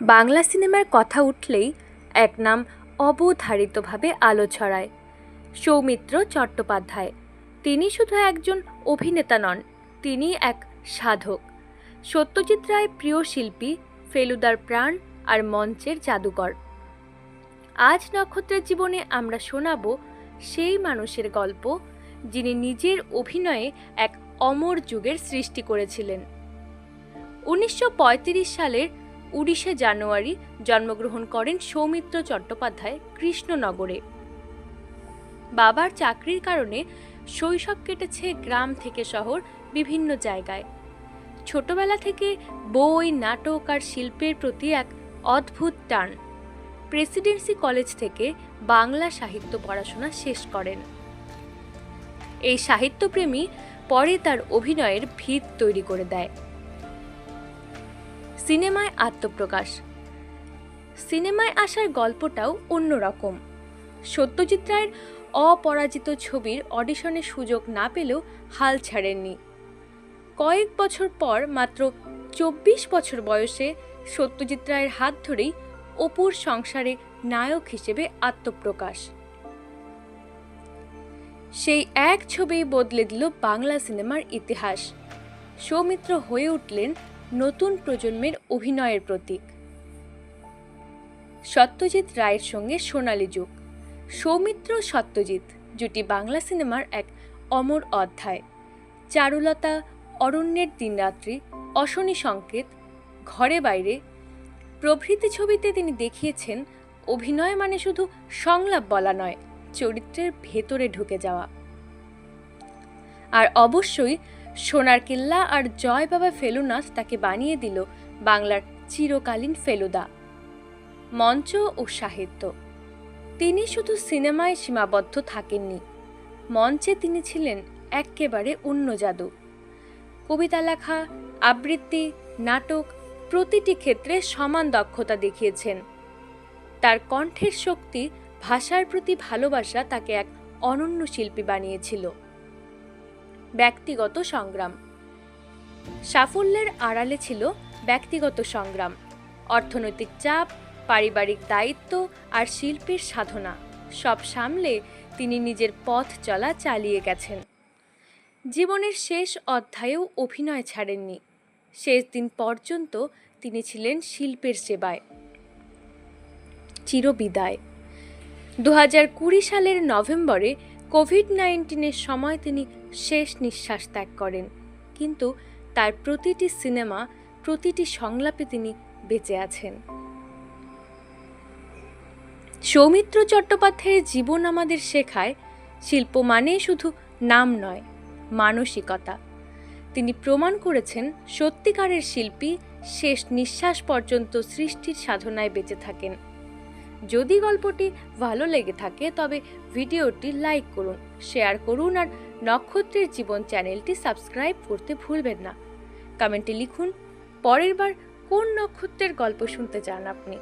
বাংলা সিনেমার কথা উঠলেই এক নাম অবধারিতভাবে আলো ছড়ায়। সৌমিত্র চট্টোপাধ্যায়, তিনি শুধু একজন অভিনেতা নন, তিনি এক সাধক। সত্যজিৎ রায় প্রিয় শিল্পী, ফেলুদার প্রাণ আর মঞ্চের জাদুকর। আজ নক্ষত্রের জীবনে আমরা শোনাব সেই মানুষের গল্প, যিনি নিজের অভিনয়ে এক অমর যুগের সৃষ্টি করেছিলেন। উনিশশো পঁয়ত্রিশ সালের উনিশে জানুয়ারি জন্মগ্রহণ করেন সৌমিত্র চট্টোপাধ্যায় কৃষ্ণনগরে। বাবার চাকরির কারণে শৈশব কেটেছে গ্রাম থেকে শহর বিভিন্ন জায়গায়। ছোটবেলা থেকে বই, নাটক আর শিল্পের প্রতি এক অদ্ভুত টান। প্রেসিডেন্সি কলেজ থেকে বাংলা সাহিত্য পড়াশোনা শেষ করেন। এই সাহিত্যপ্রেমী পরে তার অভিনয়ের ভিত তৈরি করে দেয়। সিনেমায় আত্মপ্রকাশ। সিনেমায় আসার গল্পটাও অন্যরকম। সত্যজিৎ রায়ের অপরাজিত ছবির অডিশনের সুযোগ না পেলেও হাল ছাড়েননি। কয়েক বছর পর মাত্র চব্বিশ বছর বয়সে সত্যজিৎ রায়ের হাত ধরেই অপুর সংসারে নায়ক হিসেবে আত্মপ্রকাশ। সেই এক ছবি বদলে দিল বাংলা সিনেমার ইতিহাস। সৌমিত্র হয়ে উঠলেন নতুন প্রজন্মের অভিনয়ের প্রতীক। সত্যজিৎ রায়ের সঙ্গে সোনালী যুগ। সৌমিত্র সত্যজিৎ, জুটি বাংলা সিনেমার এক অমর অধ্যায়। চারুলতা, অরণ্যের দিনরাত্রি, অশনি সংকেত, ঘরে বাইরে। প্রভৃতি ছবিতে তিনি দেখিয়েছেন, অভিনয় মানে শুধু সংলাপ বলা নয়, চরিত্রের ভেতরে ঢুকে যাওয়া। আর অবশ্যই সোনার কিল্লা আর জয় বাবা ফেলুনাথ তাকে বানিয়ে দিল বাংলার চিরকালীন ফেলুদা। মঞ্চ ও সাহিত্য। তিনি শুধু সিনেমায় সীমাবদ্ধ থাকেননি, মঞ্চে তিনি ছিলেন এক্কেবারে অন্য জাদু। কবিতা লেখা, আবৃত্তি, নাটক প্রতিটি ক্ষেত্রে সমান দক্ষতা দেখিয়েছেন। তার কণ্ঠের শক্তি, ভাষার প্রতি ভালোবাসা তাকে এক অনন্য শিল্পী বানিয়েছিল। ব্যক্তিগত সংগ্রাম। সাফল্যের আড়ালে ছিল ব্যক্তিগত সংগ্রাম, অর্থনৈতিক চাপ, পারিবারিক দায়িত্ব আর শিল্পের সাধনা। সব সামলে তিনি নিজের পথ চলা চালিয়ে গেছেন। জীবনের শেষ অধ্যায়েও অভিনয় ছাড়েননি। শেষ দিন পর্যন্ত তিনি ছিলেন শিল্পের সেবায়। চিরবিদায়। দু হাজার কুড়ি সালের নভেম্বরে কোভিড নাইন্টিনের সময় তিনি শেষ নিঃশ্বাস ত্যাগ করেন। কিন্তু তার প্রতিটি সিনেমা, প্রতিটি সংলাপে তিনি বেঁচে আছেন। সৌমিত্র চট্টোপাধ্যায়ের জীবন আমাদের শেখায়, শিল্প মানে শুধু নাম নয়, মানসিকতা। তিনি প্রমাণ করেছেন, সত্যিকারের শিল্পী শেষ নিঃশ্বাস পর্যন্ত সৃষ্টির সাধনায় বেঁচে থাকেন। যদি গল্পটি ভালো লেগে থাকে, তবে ভিডিওটি লাইক করুন, শেয়ার করুন আর নক্ষত্রের জীবন চ্যানেলটি সাবস্ক্রাইব করতে ভুলবেন না। কমেন্টে লিখুন, পরের বার কোন নক্ষত্রের গল্প শুনতে চান আপনি?